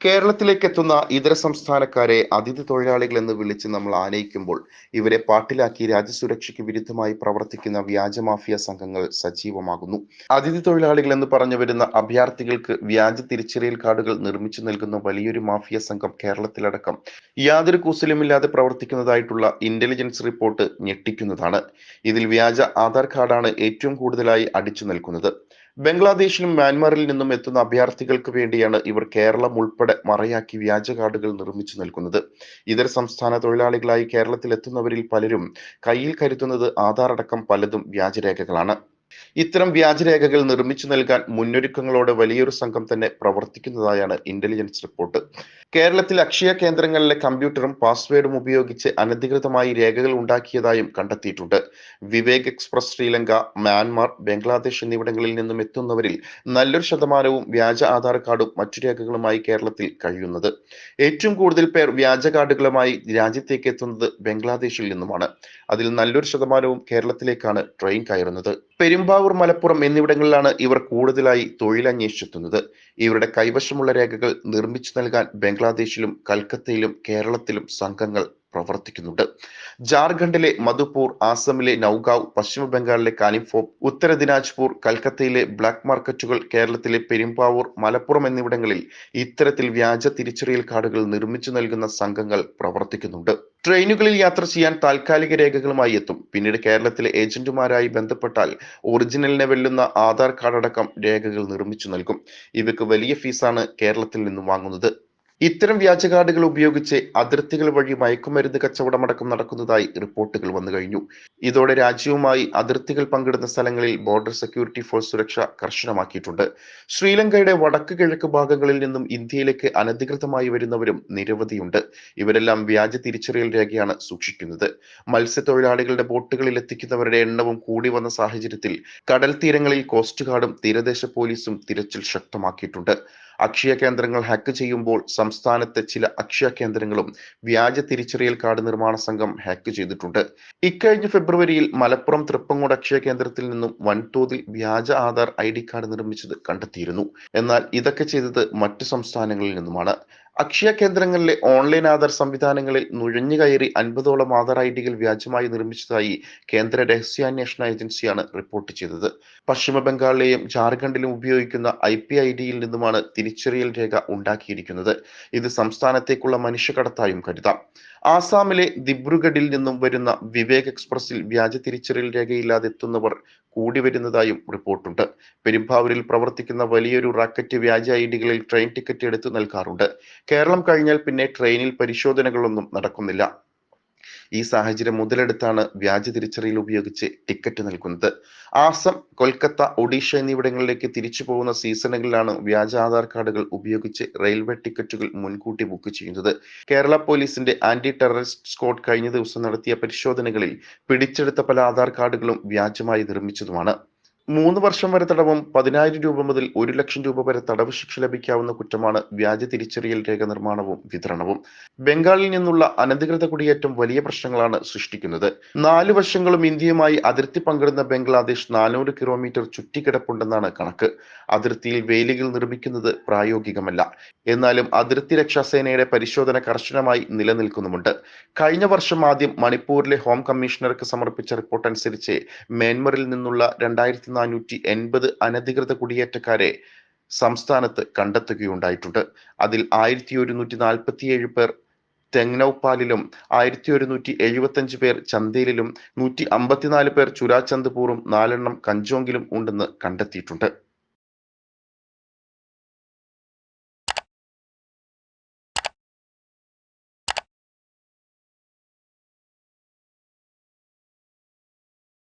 കേരളത്തിലേക്ക് എത്തുന്ന ഇതര സംസ്ഥാനക്കാരെ അതിഥി തൊഴിലാളികൾ എന്ന് വിളിച്ച് നമ്മൾ ആനയിക്കുമ്പോൾ ഇവരെ പാട്ടിലാക്കി രാജ്യസുരക്ഷയ്ക്ക് വിരുദ്ധമായി പ്രവർത്തിക്കുന്ന വ്യാജ മാഫിയ സംഘങ്ങൾ സജീവമാകുന്നു. അതിഥി തൊഴിലാളികൾ എന്ന് പറഞ്ഞു വരുന്ന അഭയാർത്ഥികൾക്ക് വ്യാജ തിരിച്ചറിയൽ കാർഡുകൾ നിർമ്മിച്ചു നൽകുന്ന വലിയൊരു മാഫിയ സംഘം കേരളത്തിലടക്കം യാതൊരു കൂസലുമില്ലാതെ പ്രവർത്തിക്കുന്നതായിട്ടുള്ള ഇന്റലിജൻസ് റിപ്പോർട്ട് ഞെട്ടിക്കുന്നതാണ്. ഇതിൽ വ്യാജ ആധാർ കാർഡാണ് ഏറ്റവും കൂടുതലായി അടിച്ചു നിൽക്കുന്നത് ബംഗ്ലാദേശിലും മ്യാൻമാറിൽ നിന്നും എത്തുന്ന അഭയാർത്ഥികൾക്ക് വേണ്ടിയാണ് ഇവർ കേരളം ഉൾപ്പെടെ മറയാക്കി വ്യാജ കാർഡുകൾ നിർമ്മിച്ചു നൽകുന്നത്. ഇതര സംസ്ഥാന തൊഴിലാളികളായി കേരളത്തിൽ എത്തുന്നവരിൽ പലരും കയ്യിൽ കരുതുന്നത് ആധാർ അടക്കം പലതും വ്യാജരേഖകളാണ്. ഇത്തരം വ്യാജരേഖകൾ നിർമ്മിച്ചു നൽകാൻ മുന്നൊരുക്കങ്ങളോടെ വലിയൊരു സംഘം തന്നെ പ്രവർത്തിക്കുന്നതായാണ് ഇന്റലിജൻസ് റിപ്പോർട്ട് കേരളത്തിൽ അക്ഷയ കേന്ദ്രങ്ങളിലെ കമ്പ്യൂട്ടറും പാസ്വേഡും ഉപയോഗിച്ച് അനധികൃതമായി രേഖകൾ ഉണ്ടാക്കിയതായും കണ്ടെത്തിയിട്ടുണ്ട്. വിവേക് എക്സ്പ്രസ് ശ്രീലങ്ക മ്യാൻമാർ ബംഗ്ലാദേശ് എന്നിവിടങ്ങളിൽ നിന്നും എത്തുന്നവരിൽ നല്ലൊരു ശതമാനവും വ്യാജ ആധാർ കാർഡും മറ്റു രേഖകളുമായി കേരളത്തിൽ കഴിയുന്നത്. ഏറ്റവും കൂടുതൽ പേർ വ്യാജ കാർഡുകളുമായി രാജ്യത്തേക്ക് എത്തുന്നത് ബംഗ്ലാദേശിൽ നിന്നുമാണ്. അതിൽ നല്ലൊരു ശതമാനവും കേരളത്തിലേക്കാണ് ട്രെയിൻ കയറുന്നത്. പെരുമ്പാവൂർ മലപ്പുറം എന്നിവിടങ്ങളിലാണ് ഇവർ കൂടുതലായി തൊഴിലന്വേഷിച്ചെത്തുന്നത്. ഇവരുടെ കൈവശമുള്ള രേഖകൾ നിർമ്മിച്ചു നൽകാൻ ബംഗ്ലാദേശിലും കൽക്കത്തയിലും കേരളത്തിലും സംഘങ്ങൾ പ്രവർത്തിക്കുന്നുണ്ട്. ജാർഖണ്ഡിലെ മധുപൂർ ആസമിലെ നൌഗാവ് പശ്ചിമ ബംഗാളിലെ കാലിംഫോം ഉത്തര ദിനാജ്പൂർ കൽക്കത്തയിലെ ബ്ലാക്ക് മാർക്കറ്റുകൾ കേരളത്തിലെ പെരുമ്പാവൂർ മലപ്പുറം എന്നിവിടങ്ങളിൽ ഇത്തരത്തിൽ വ്യാജ തിരിച്ചറിയൽ കാർഡുകൾ നിർമ്മിച്ചു നൽകുന്ന സംഘങ്ങൾ പ്രവർത്തിക്കുന്നുണ്ട്. ട്രെയിനുകളിൽ യാത്ര ചെയ്യാൻ താൽക്കാലിക രേഖകളുമായി എത്തും. പിന്നീട് കേരളത്തിലെ ഏജന്റുമാരായി ബന്ധപ്പെട്ടാൽ ഒറിജിനലിനെ വെല്ലുന്ന ആധാർ കാർഡ് അടക്കം രേഖകൾ നിർമ്മിച്ചു നൽകും. ഇവയ്ക്ക് വലിയ ഫീസാണ് കേരളത്തിൽ നിന്നും വാങ്ങുന്നത്. ഇത്തരം വ്യാജ കാർഡുകൾ ഉപയോഗിച്ച് അതിർത്തികൾ വഴി മയക്കുമരുന്ന് കച്ചവടമടക്കം നടക്കുന്നതായി റിപ്പോർട്ടുകൾ വന്നു കഴിഞ്ഞു. ഇതോടെ രാജ്യവുമായി അതിർത്തികൾ പങ്കിടുന്ന സ്ഥലങ്ങളിൽ ബോർഡർ സെക്യൂരിറ്റി ഫോഴ്സ് സുരക്ഷ കർശനമാക്കിയിട്ടുണ്ട്. ശ്രീലങ്കയുടെ വടക്ക് കിഴക്ക് ഭാഗങ്ങളിൽ നിന്നും ഇന്ത്യയിലേക്ക് അനധികൃതമായി വരുന്നവരും നിരവധിയുണ്ട്. ഇവരെല്ലാം വ്യാജ തിരിച്ചറിയൽ രേഖയാണ് സൂക്ഷിക്കുന്നത്. മത്സ്യത്തൊഴിലാളികളുടെ ബോട്ടുകളിൽ എത്തിക്കുന്നവരുടെ എണ്ണവും കൂടി വന്ന സാഹചര്യത്തിൽ കടൽ തീരങ്ങളിൽ കോസ്റ്റ് ഗാർഡും തീരദേശ പോലീസും തിരച്ചിൽ ശക്തമാക്കിയിട്ടുണ്ട്. അക്ഷയ കേന്ദ്രങ്ങൾ ഹാക്ക് ചെയ്യുമ്പോൾ സംസ്ഥാനത്തെ ചില അക്ഷയ കേന്ദ്രങ്ങളും വ്യാജ തിരിച്ചറിയൽ കാർഡ് നിർമ്മാണ സംഘം ഹാക്ക് ചെയ്തിട്ടുണ്ട്. ഇക്കഴിഞ്ഞ ഫെബ്രുവരിയിൽ മലപ്പുറം തൃപ്പങ്ങോട് അക്ഷയ കേന്ദ്രത്തിൽ നിന്നും വൻതോതിൽ വ്യാജ ആധാർ ഐ ഡി കാർഡ് നിർമ്മിച്ചത് കണ്ടെത്തിയിരുന്നു. എന്നാൽ ഇതൊക്കെ ചെയ്തത് മറ്റു സംസ്ഥാനങ്ങളിൽ നിന്നുമാണ്. അക്ഷയ കേന്ദ്രങ്ങളിലെ ഓൺലൈൻ ആധാർ സംവിധാനങ്ങളിൽ നുഴഞ്ഞു കയറി അൻപതോളം ആധാർ ഐ ഡികൾ വ്യാജമായി നിർമ്മിച്ചതായി കേന്ദ്ര രഹസ്യാന്വേഷണ ഏജൻസിയാണ് റിപ്പോർട്ട് ചെയ്തത്. പശ്ചിമ ബംഗാളിലെയും ജാർഖണ്ഡിലും ഉപയോഗിക്കുന്ന ഐ പി ഐ ഡിയിൽ നിന്നുമാണ് തിരിച്ചറിയൽ രേഖ ഉണ്ടാക്കിയിരിക്കുന്നത്. ഇത് സംസ്ഥാനത്തേക്കുള്ള മനുഷ്യക്കടത്തായും കരുതാം. ആസാമിലെ ദിബ്രുഗഡിൽ നിന്നും വരുന്ന വിവേക് എക്സ്പ്രസിൽ വ്യാജ തിരിച്ചറിയൽ രേഖയില്ലാതെ എത്തുന്നവർ കൂടി വരുന്നതായും റിപ്പോർട്ടുണ്ട്. പെരുമ്പാവൂരിൽ പ്രവർത്തിക്കുന്ന വലിയൊരു റാക്കറ്റ് വ്യാജ ഐ ഡികളിൽ ട്രെയിൻ ടിക്കറ്റ് എടുത്ത് നൽകാറുണ്ട്. കേരളം കഴിഞ്ഞാൽ പിന്നെ ട്രെയിനിൽ പരിശോധനകളൊന്നും നടക്കുന്നില്ല. ഈ സാഹചര്യം മുതലെടുത്താണ് വ്യാജ തിരിച്ചറിയൽ ഉപയോഗിച്ച് ടിക്കറ്റ് നൽകുന്നത്. ആസം കൊൽക്കത്ത ഒഡീഷ എന്നിവിടങ്ങളിലേക്ക് തിരിച്ചു പോകുന്ന സീസണുകളിലാണ് വ്യാജ ആധാർ കാർഡുകൾ ഉപയോഗിച്ച് റെയിൽവേ ടിക്കറ്റുകൾ മുൻകൂട്ടി ബുക്ക് ചെയ്യുന്നത്. കേരള പോലീസിന്റെ ആന്റി ടെററിസ്റ്റ് സ്ക്വാഡ് കഴിഞ്ഞ ദിവസം നടത്തിയ പരിശോധനകളിൽ പിടിച്ചെടുത്ത പല ആധാർ കാർഡുകളും വ്യാജമായി നിർമ്മിച്ചതുമാണ്. മൂന്ന് വർഷം വരെ തടവും പതിനായിരം രൂപ മുതൽ ഒരു ലക്ഷം രൂപ വരെ തടവ് ശിക്ഷ ലഭിക്കാവുന്ന കുറ്റമാണ് വ്യാജ തിരിച്ചറിയൽ രേഖ നിർമ്മാണവും വിതരണവും. ബംഗാളിൽ നിന്നുള്ള അനധികൃത കുടിയേറ്റം വലിയ പ്രശ്നങ്ങളാണ് സൃഷ്ടിക്കുന്നത്. നാല് വശങ്ങളും ഇന്ത്യയുമായി അതിർത്തി പങ്കിടുന്ന ബംഗ്ലാദേശ് നാനൂറ് കിലോമീറ്റർ ചുറ്റിക്കിടപ്പുണ്ടെന്നാണ് കണക്ക്. അതിർത്തിയിൽ വേലികൾ നിർമ്മിക്കുന്നത് പ്രായോഗികമല്ല. എന്നാലും അതിർത്തി രക്ഷാസേനയുടെ പരിശോധന കർശനമായി നിലനിൽക്കുന്നുമുണ്ട്. കഴിഞ്ഞ വർഷം ആദ്യം മണിപ്പൂരിലെ ഹോം കമ്മീഷണർക്ക് സമർപ്പിച്ച റിപ്പോർട്ട് അനുസരിച്ച് മ്യാൻമറിൽ നിന്നുള്ള രണ്ടായിരത്തി നാനൂറ്റി എൺപത് അനധികൃത കുടിയേറ്റക്കാരെ സംസ്ഥാനത്ത് കണ്ടെത്തുകയുണ്ടായിട്ടുണ്ട്. അതിൽ ആയിരത്തി ഒരുന്നൂറ്റി നാൽപ്പത്തിയേഴ് പേർ തെങ്നൌപ്പാലിലും ആയിരത്തി ഒരുന്നൂറ്റി എഴുപത്തഞ്ച് പേർ ചന്തയിലും നൂറ്റി അമ്പത്തിനാല് പേർ ചുരാചന്ദ്പൂറും നാലെണ്ണം കഞ്ചോങ്കിലും ഉണ്ടെന്ന് കണ്ടെത്തിയിട്ടുണ്ട്.